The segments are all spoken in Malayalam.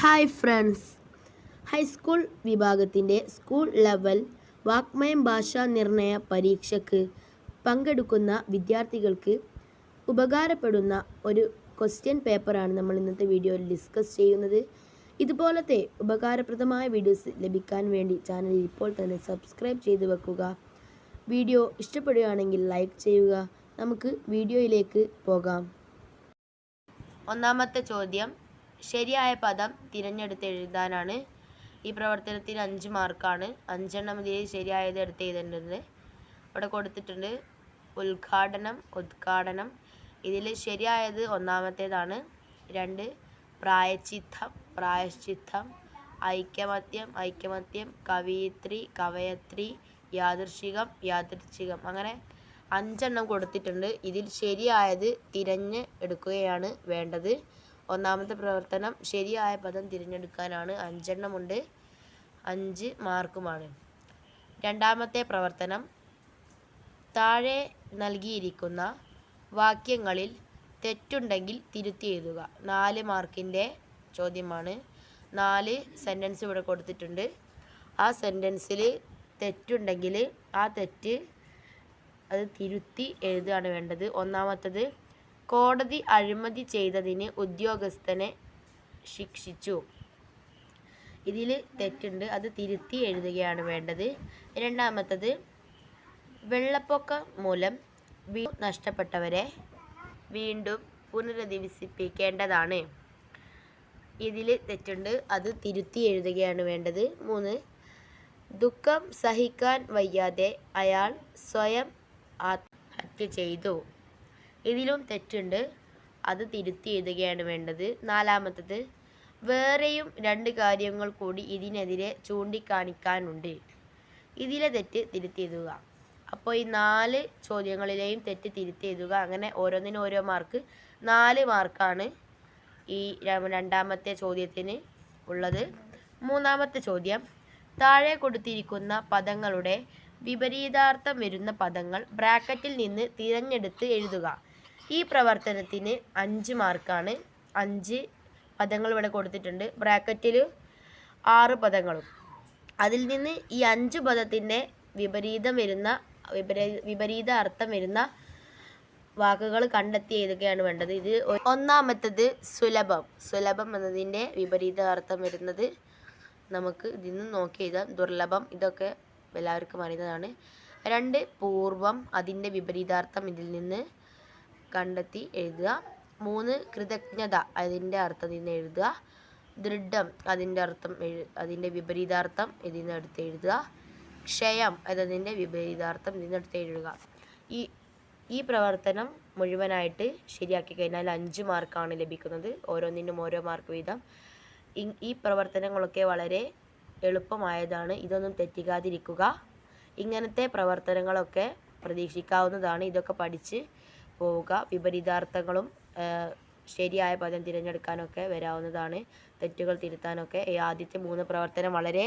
Hi friends. ഹൈസ്കൂൾ വിഭാഗത്തിന്റെ സ്കൂൾ ലെവൽ വാക്മയം ഭാഷാ നിർണയ പരീക്ഷയ്ക്ക് പങ്കെടുക്കുന്ന വിദ്യാർത്ഥികൾക്ക് ഉപകാരപ്പെടുന്ന ഒരു ക്വസ്റ്റ്യൻ പേപ്പറാണ് നമ്മൾ ഇന്നത്തെ വീഡിയോയിൽ ഡിസ്കസ് ചെയ്യുന്നത്. ഇതുപോലത്തെ ഉപകാരപ്രദമായ വീഡിയോസ് ലഭിക്കാൻ വേണ്ടി ചാനൽ ഇപ്പോൾ തന്നെ സബ്സ്ക്രൈബ് ചെയ്തു വെക്കുക. വീഡിയോ ഇഷ്ടപ്പെടുകയാണെങ്കിൽ ലൈക്ക് ചെയ്യുക. നമുക്ക് വീഡിയോയിലേക്ക് പോകാം. ഒന്നാമത്തെ ചോദ്യം ശരിയായ പദം തിരഞ്ഞെടുത്ത് എഴുതാനാണ് ഈ പ്രവർത്തനത്തിന് അഞ്ച് മാർക്കാണ്. അഞ്ചെണ്ണം ഇതിൽ ശരിയായത് എടുത്ത് എഴുതേണ്ടത്. ഇവിടെ കൊടുത്തിട്ടുണ്ട് ഉദ്ഘാടനം ഉദ്ഘാടനം. ഇതിൽ ശരിയായത് ഒന്നാമത്തേതാണ്. രണ്ട് പ്രായച്ചിത്തം പ്രായശ്ചിത്തം ഐക്യമത്യം ഐക്യമത്യം. കവയിത്രി കവയത്രി. യാദൃശികം യാദൃച്ഛികം. അങ്ങനെ അഞ്ചെണ്ണം കൊടുത്തിട്ടുണ്ട്. ഇതിൽ ശരിയായത് തിരഞ്ഞ് എടുക്കുകയാണ് വേണ്ടത്. ഒന്നാമത്തെ പ്രവർത്തനം ശരിയായ പദം തിരഞ്ഞെടുക്കാനാണ് അഞ്ചെണ്ണമുണ്ട്. അഞ്ച് മാർക്കുമാണ്. രണ്ടാമത്തെ പ്രവർത്തനം താഴെ നൽകിയിരിക്കുന്ന വാക്യങ്ങളിൽ തെറ്റുണ്ടെങ്കിൽ തിരുത്തി എഴുതുക. നാല് മാർക്കിന്റെ ചോദ്യമാണ്. നാല് സെന്റൻസ് ഇവിടെ കൊടുത്തിട്ടുണ്ട്. ആ സെന്റൻസിൽ തെറ്റുണ്ടെങ്കിൽ ആ തെറ്റ് അത് തിരുത്തി എഴുതുകയാണ് വേണ്ടത്. ഒന്നാമത്തത് കോടതി അഴിമതി ചെയ്തതിന് ഉദ്യോഗസ്ഥനെ ശിക്ഷിച്ചു. ഇതിൽ തെറ്റുണ്ട്. അത് തിരുത്തി എഴുതുകയാണ് വേണ്ടത്. രണ്ടാമത്തത് വെള്ളപ്പൊക്ക മൂലം വീ നഷ്ടപ്പെട്ടവരെ വീണ്ടും പുനരധിവസിപ്പിക്കേണ്ടതാണ്. ഇതിൽ തെറ്റുണ്ട്. അത് തിരുത്തി എഴുതുകയാണ് വേണ്ടത്. മൂന്ന് ദുഃഖം സഹിക്കാൻ വയ്യാതെ അയാൾ സ്വയം ആത്മഹത്യ ചെയ്തു. ഇതിലും തെറ്റുണ്ട്. അത് തിരുത്തി എഴുതുകയാണ് വേണ്ടത്. നാലാമത്തത് വേറെയും രണ്ട് കാര്യങ്ങൾ കൂടി ഇതിനെതിരെ ചൂണ്ടിക്കാണിക്കാനുണ്ട്. ഇതിലെ തെറ്റ് തിരുത്തി എഴുതുക. അപ്പോൾ ഈ നാല് ചോദ്യങ്ങളിലെയും തെറ്റ് തിരുത്തി എഴുതുക. അങ്ങനെ ഓരോന്നിനും ഓരോ മാർക്ക്. നാല് മാർക്കാണ് ഈ രണ്ടാമത്തെ ചോദ്യത്തിന് ഉള്ളത്. മൂന്നാമത്തെ ചോദ്യം താഴെ കൊടുത്തിരിക്കുന്ന പദങ്ങളുടെ വിപരീതാർത്ഥം വരുന്ന പദങ്ങൾ ബ്രാക്കറ്റിൽ നിന്ന് തിരഞ്ഞെടുത്ത് എഴുതുക. ഈ പ്രവർത്തനത്തിന് അഞ്ച് മാർക്കാണ്. അഞ്ച് പദങ്ങൾ ഇവിടെ കൊടുത്തിട്ടുണ്ട്. ബ്രാക്കറ്റിൽ ആറ് പദങ്ങളും. അതിൽ നിന്ന് ഈ അഞ്ച് പദത്തിന്റെ വിപരീതം വരുന്ന വിപരീ വിപരീത അർത്ഥം വരുന്ന വാക്കുകൾ കണ്ടെത്തി എഴുതുകയാണ് വേണ്ടത്? ഇത് ഒന്നാമത്തത് സുലഭം. സുലഭം എന്നതിന്റെ വിപരീത അർത്ഥം വരുന്നത് നമുക്ക് ഇതിൽ നിന്ന് നോക്കി എഴുതാം. ദുർലഭം ഇതൊക്കെ എല്ലാവർക്കും അറിയുന്നതാണ്. രണ്ട് പൂർവം അതിന്റെ വിപരീതാർത്ഥം ഇതിൽ നിന്ന് കണ്ടെത്തി എഴുതുക. മൂന്ന് കൃതജ്ഞത അതിന്റെ അർത്ഥം ഇതിൽ നിന്ന് എഴുതുക. ദൃഢം അതിന്റെ അർത്ഥം എഴു അതിന്റെ വിപരീതാർത്ഥം ഇതിൽ നിന്ന് എടുത്ത് എഴുതുക. ക്ഷയം അതതിന്റെ വിപരീതാർത്ഥം ഇതിൽ നിന്ന് എടുത്ത് എഴുതുക. ഈ ഈ പ്രവർത്തനം മുഴുവനായിട്ട് ശരിയാക്കി കഴിഞ്ഞാൽ അഞ്ച് മാർക്കാണ് ലഭിക്കുന്നത്. ഓരോന്നിനും ഓരോ മാർക്ക് വീതം. ഈ പ്രവർത്തനങ്ങളൊക്കെ വളരെ എളുപ്പമായതാണ്. ഇതൊന്നും തെറ്റിക്കാതിരിക്കുക. ഇങ്ങനത്തെ പ്രവർത്തനങ്ങളൊക്കെ പ്രതീക്ഷിക്കാവുന്നതാണ്. ഇതൊക്കെ പഠിച്ച് പോവുക. വിപരീതാർത്ഥങ്ങളും ശരിയായ പദം തിരഞ്ഞെടുക്കാനൊക്കെ വരാവുന്നതാണ്. തെറ്റുകൾ തിരുത്താനൊക്കെ ഈ ആദ്യത്തെ മൂന്ന് പ്രവർത്തനം വളരെ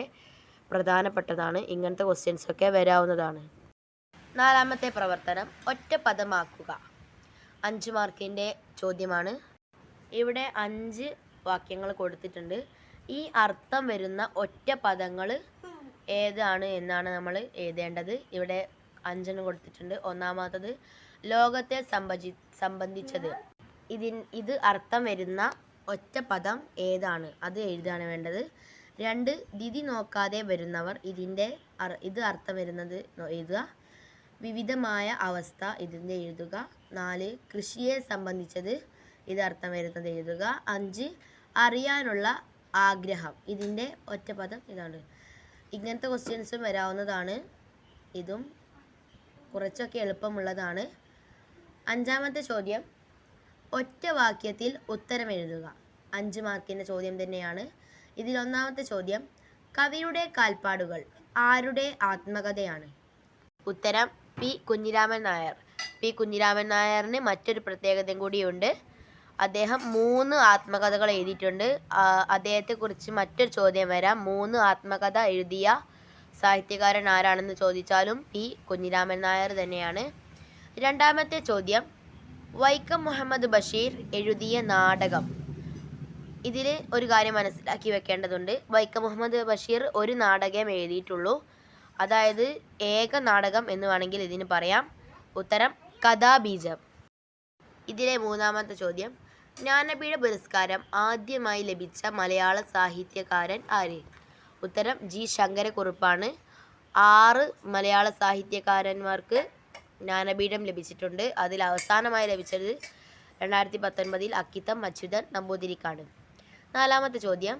പ്രധാനപ്പെട്ടതാണ്. ഇങ്ങനത്തെ ക്വസ്റ്റ്യൻസൊക്കെ വരാവുന്നതാണ്. നാലാമത്തെ പ്രവർത്തനം ഒറ്റ പദമാക്കുക. അഞ്ച് മാർക്കിന്റെ ചോദ്യമാണ്. ഇവിടെ അഞ്ച് വാക്യങ്ങൾ കൊടുത്തിട്ടുണ്ട്. ഈ അർത്ഥം വരുന്ന ഒറ്റ പദങ്ങൾ ഏതാണ് എന്നാണ് നമ്മൾ എഴുതേണ്ടത്. ഇവിടെ അഞ്ചെണ്ണം കൊടുത്തിട്ടുണ്ട്. ഒന്നാമത്തത് ലോകത്തെ സംബന്ധി സംബന്ധിച്ചത്. ഇതിൻ ഇത് അർത്ഥം വരുന്ന ഒറ്റ പദം ഏതാണ്? അത് എഴുതാണ് വേണ്ടത്. രണ്ട് ദിതി നോക്കാതെ വരുന്നവർ ഇതിന്റെ ഇത് അർത്ഥം വരുന്നത് എഴുതുക. വിവിധമായ അവസ്ഥ ഇതിന്റെ എഴുതുക. നാല് കൃഷിയെ സംബന്ധിച്ചത് ഇത് അർത്ഥം വരുന്നത് എഴുതുക. അഞ്ച് അറിയാനുള്ള ആഗ്രഹം. ഇതിന്റെ ഒറ്റപദം ഇതാണ്. ഇങ്ങനത്തെ ക്വസ്റ്റ്യൻസും വരാവുന്നതാണ്. ഇതും കുറച്ചൊക്കെ എളുപ്പമുള്ളതാണ്. അഞ്ചാമത്തെ ചോദ്യം. ഒറ്റ വാക്യത്തിൽ ഉത്തരം എഴുതുക അഞ്ച് മാർക്കിന്റെ ചോദ്യം തന്നെയാണ്. ഇതിൽ ഒന്നാമത്തെ ചോദ്യം കവിയുടെ കാൽപ്പാടുകൾ ആരുടെ ആത്മകഥയാണ്? ഉത്തരം പി കുഞ്ഞിരാമൻ നായർ. പി കുഞ്ഞിരാമൻ നായറിന് മറ്റൊരു പ്രത്യേകതയും കൂടിയുണ്ട്. അദ്ദേഹം മൂന്ന് ആത്മകഥകൾ എഴുതിയിട്ടുണ്ട്. അദ്ദേഹത്തെക്കുറിച്ച് മറ്റൊരു ചോദ്യം വരാം. മൂന്ന് ആത്മകഥ എഴുതിയ സാഹിത്യകാരൻ ആരാണെന്ന് ചോദിച്ചാലും പി കുഞ്ഞിരാമൻ നായർ തന്നെയാണ്. രണ്ടാമത്തെ ചോദ്യം. വൈക്കം മുഹമ്മദ് ബഷീർ എഴുതിയ നാടകം. ഇതിൽ ഒരു കാര്യം മനസ്സിലാക്കി വെക്കേണ്ടതുണ്ട്. വൈക്കം മുഹമ്മദ് ബഷീർ ഒരു നാടകം എഴുതിയിട്ടുള്ളൂ. അതായത് ഏക നാടകം എന്ന് വേണമെങ്കിൽ ഇതിന് പറയാം. ഉത്തരം കഥാബീജം. ഇതിലെ മൂന്നാമത്തെ ചോദ്യം. ജ്ഞാനപീഠ പുരസ്കാരം ആദ്യമായി ലഭിച്ച മലയാള സാഹിത്യകാരൻ ആര്? ഉത്തരം ജി. ശങ്കരക്കുറുപ്പാണ്. ആറ് മലയാള സാഹിത്യകാരന്മാർക്ക് ജ്ഞാനപീഠം ലഭിച്ചിട്ടുണ്ട്. അതിൽ അവസാനമായി ലഭിച്ചത് രണ്ടായിരത്തി പത്തൊൻപതിൽ അക്കിത്തം അച്യുതൻ നമ്പൂതിരിക്കാണ്. നാലാമത്തെ ചോദ്യം.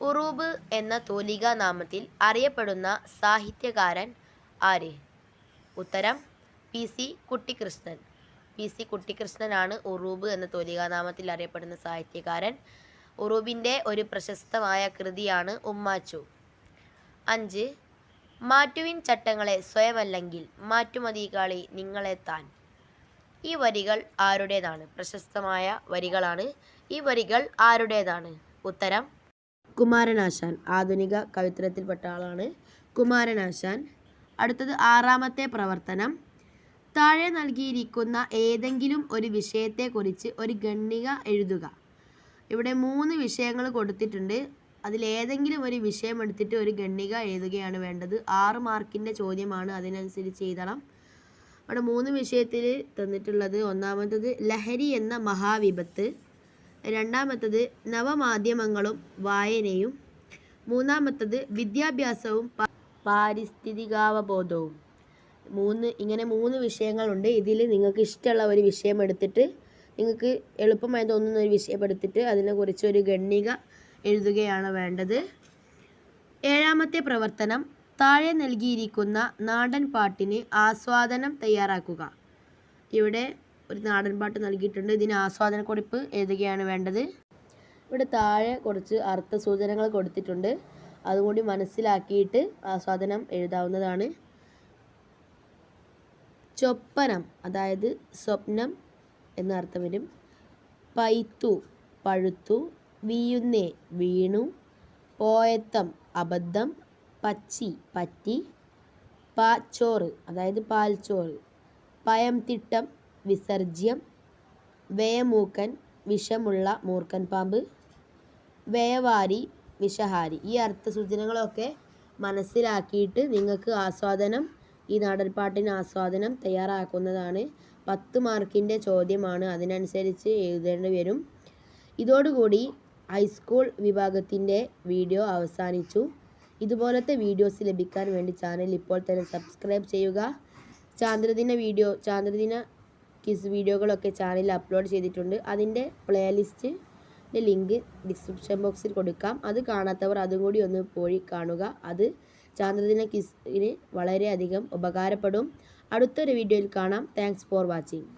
ഉറൂബ് എന്ന തൂലികാ നാമത്തിൽ അറിയപ്പെടുന്ന സാഹിത്യകാരൻ ആര്? ഉത്തരം P C Kuttikrishnan P C കുട്ടിക്കൃഷ്ണനാണ് Uroob എന്ന തൂലികാനാമത്തിൽ അറിയപ്പെടുന്ന സാഹിത്യകാരൻ. ഉറൂബിന്റെ ഒരു പ്രശസ്തമായ കൃതിയാണ് ഉമ്മാച്ചു. അഞ്ച് മാറ്റുവിൻ ചട്ടങ്ങളെ സ്വയമല്ലെങ്കിൽ മാറ്റുമതികാളി നിങ്ങളെ താൻ. ഈ വരികൾ ആരുടേതാണ്? പ്രശസ്തമായ വരികളാണ്. ഈ വരികൾ ആരുടേതാണ്? ഉത്തരം കുമാരനാശാൻ ആധുനിക കവിത്രത്തിൽപ്പെട്ട ആളാണ് കുമാരനാശാൻ. അടുത്തത് ആറാമത്തെ പ്രവർത്തനം. താഴെ നൽകിയിരിക്കുന്ന ഏതെങ്കിലും ഒരു വിഷയത്തെക്കുറിച്ച് ഒരു ഗണ്ണിക എഴുതുക. ഇവിടെ മൂന്ന് വിഷയങ്ങൾ കൊടുത്തിട്ടുണ്ട്. അതിലേതെങ്കിലും ഒരു വിഷയം എടുത്തിട്ട് ഒരു ഗണ്ണിക എഴുതുകയാണ് വേണ്ടത്. ആറ് മാർക്കിന്റെ ചോദ്യമാണ് അതിനനുസരിച്ച് എഴുതണം. അവിടെ മൂന്ന് വിഷയത്തിൽ തന്നിട്ടുള്ളത് ഒന്നാമത്തത് ലഹരി എന്ന മഹാവിപത്ത് രണ്ടാമത്തത് നവമാധ്യമങ്ങളും വായനയും മൂന്നാമത്തത് വിദ്യാഭ്യാസവും പാരിസ്ഥിതികാവബോധവും. മൂന്ന് ഇങ്ങനെ മൂന്ന് വിഷയങ്ങളുണ്ട്. ഇതിൽ നിങ്ങൾക്ക് ഇഷ്ടമുള്ള ഒരു വിഷയം എടുത്തിട്ട് നിങ്ങൾക്ക് എളുപ്പമായി തോന്നുന്ന ഒരു വിഷയം എടുത്തിട്ട് അതിനെക്കുറിച്ച് ഒരു ഗണ്ണിക എഴുതുകയാണ് വേണ്ടത്. ഏഴാമത്തെ പ്രവർത്തനം താഴെ നൽകിയിരിക്കുന്ന നാടൻ പാട്ടിന് ആസ്വാദനം തയ്യാറാക്കുക. ഇവിടെ ഒരു നാടൻ പാട്ട് നൽകിയിട്ടുണ്ട്. ഇതിന് ആസ്വാദന കുറിപ്പ് എഴുതുകയാണ് വേണ്ടത്. ഇവിടെ താഴെ കുറച്ച് അർത്ഥസൂചനകൾ കൊടുത്തിട്ടുണ്ട്. അതുകൂടി മനസ്സിലാക്കിയിട്ട് ആസ്വാദനം എഴുതാവുന്നതാണ്. ചൊപ്പനം അതായത് സ്വപ്നം എന്ന അർത്ഥം വരും. പൈത്തു പഴുത്തു വീയുന്നേ വീണു. പോയത്തം അബദ്ധം. പച്ചി പറ്റി. പാച്ചോറ് അതായത് പാൽച്ചോറ്. പയംതിട്ടം വിസർജ്യം. വേയമൂക്കൻ വിഷമുള്ള മൂർക്കൻ പാമ്പ്. വേവാരി വിഷഹാരി. ഈ അർത്ഥസൂചനകളൊക്കെ മനസ്സിലാക്കിയിട്ട് നിങ്ങൾക്ക് ആസ്വാദനം ഈ നാടൻപാട്ടിന് ആസ്വാദനം തയ്യാറാക്കുന്നതാണ്. പത്ത് മാർക്കിന്റെ ചോദ്യമാണ്. അതിനനുസരിച്ച് എഴുതേണ്ടി വരും. ഇതോടുകൂടി ഹൈസ്കൂൾ വിഭാഗത്തിന്റെ വീഡിയോ അവസാനിച്ചു. ഇതുപോലത്തെ വീഡിയോസ് ലഭിക്കാൻ വേണ്ടി ചാനൽ ഇപ്പോൾ തന്നെ സബ്സ്ക്രൈബ് ചെയ്യുക. ചാന്ദ്രദിന വീഡിയോ ചാന്ദ്രദിന കിസ് വീഡിയോകളൊക്കെ ചാനലിൽ അപ്ലോഡ് ചെയ്തിട്ടുണ്ട്. അതിന്റെ പ്ലേലിസ്റ്റിന്റെ ലിങ്ക് ഡിസ്ക്രിപ്ഷൻ ബോക്സിൽ കൊടുക്കാം. അത് കാണാത്തവർ അതും കൂടി ഒന്ന് പോയി കാണുക. അത് ചാന്ദ്രദിന കിസ്സിന് വളരെയധികം ഉപകാരപ്പെടും. അടുത്തൊരു വീഡിയോയിൽ കാണാം. Thanks for watching.